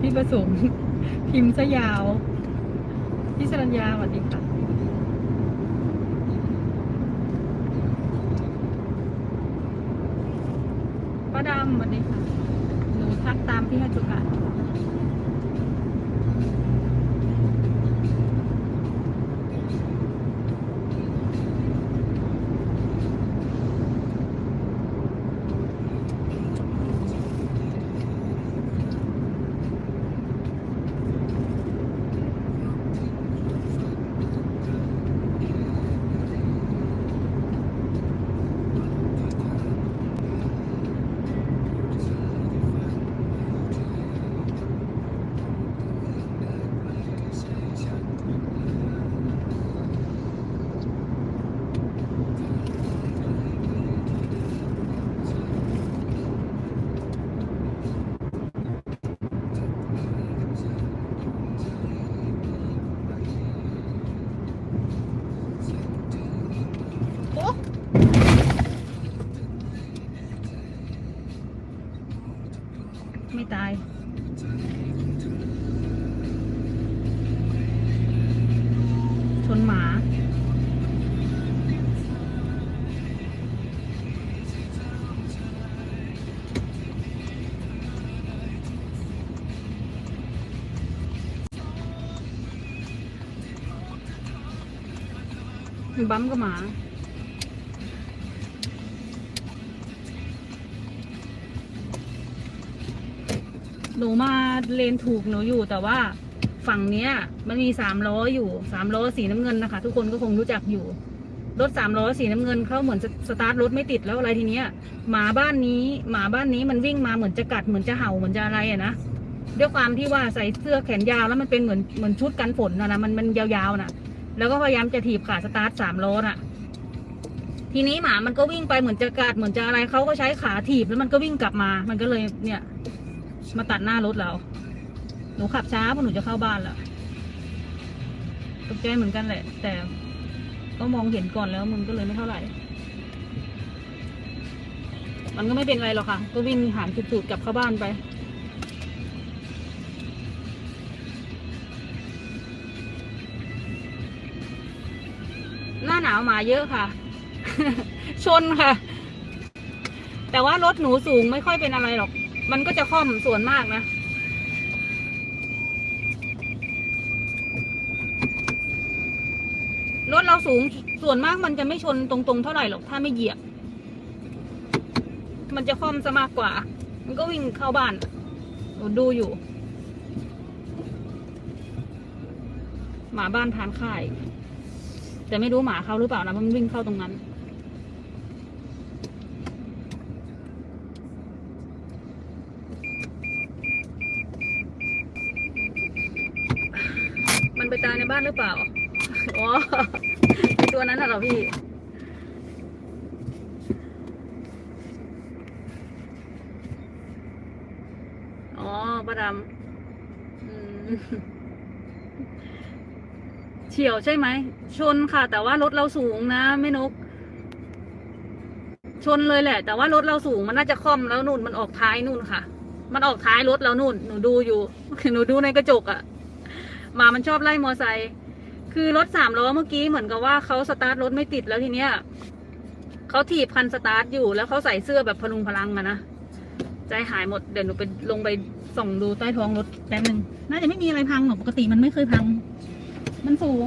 พี่ประสงค์พิมพ์ซะยาว พี่สรัญญาสวัสดีค่ะป้าดำสวัสดีค่ะ หนูทักตามพี่ฮัจุกะ ไม่ตายชนหมาบั๊มกับหมา หนูมาเลนถูกหนูอยู่แต่ว่าฝั่งเนี้ย มันมีสามล้ออยู่สามล้อสีน้ำเงินนะคะ ทุกคนก็คงรู้จักอยู่ รถสามล้อสีน้ำเงินเขาเหมือนสตาร์ทรถไม่ติดแล้วอะไรทีเนี้ยหมาบ้านนี้หมาบ้านนี้มันวิ่งมาเหมือนจะกัดเหมือนจะเห่าเหมือนจะอะไรอะนะด้วยความที่ว่าใส่เสื้อแขนยาวแล้วมันเป็นเหมือนเหมือนชุดกันฝนนะนะมันมันยาวๆน่ะ แล้วก็พยายามจะถีบขาสตาร์ทสามล้อน่ะ ทีนี้หมามันก็วิ่งไปเหมือนจะกัดเหมือนจะอะไรเขาก็ใช้ขาถีบแล้วมันก็วิ่งกลับมา มันก็เลยเนี่ย มาตัดหน้ารถเราหนูขับช้าเพราะหนูจะเข้าบ้านแล้วตกใจเหมือนกันแหละ แต่ก็มองเห็นก่อนแล้วมันก็เลยไม่เท่าไหร่ มันก็ไม่เป็นไรหรอกค่ะ ก็วิ่งหานจุดๆกลับเข้าบ้านไป หน้าหนาวหมาเยอะค่ะ ชนค่ะ แต่ว่ารถหนูสูงไม่ค่อยเป็นอะไรหรอก มันก็จะค่อมส่วนมากนะ รถเราสูงส่วนมากมันจะไม่ชนตรงๆเท่าไหร่หรอกถ้าไม่เหยียบ มันจะค่อมซะมากกว่า มันก็วิ่งเข้าบ้านดูอยู่ หมาบ้านทานค่าย แต่ไม่รู้หมาเขาหรือเปล่านะมันวิ่งเข้าตรงนั้น ไปตายในบ้านหรือเปล่า อ๋อไอตัวนั้นน่ะเหรอพี่ อ๋อประดำเฉียวใช่ไหม ชนค่ะ แต่ว่ารถเราสูงนะแม่นก ชนเลยแหละ แต่ว่ารถเราสูงมันน่าจะค่อมแล้วนู่นมันออกท้ายนู่นค่ะ มันออกท้ายรถเรานู่น หนูดูอยู่ หนูดูในกระจกอะ หมามันชอบไล่มอไซค์คือรถสามล้อเมื่อกี้เหมือนกับว่าเขาสตาร์ทรถไม่ติดแล้วทีเนี้ยเขาถีบคันสตาร์ทอยู่แล้วเขาใส่เสื้อแบบพลุงพลังอะนะใจหายหมดเดี๋ยวหนูไปลงไปส่องดูใต้ท้องรถแป๊บนึงน่าจะไม่มีอะไรพังหรอกปกติมันไม่เคยพัง มันสูง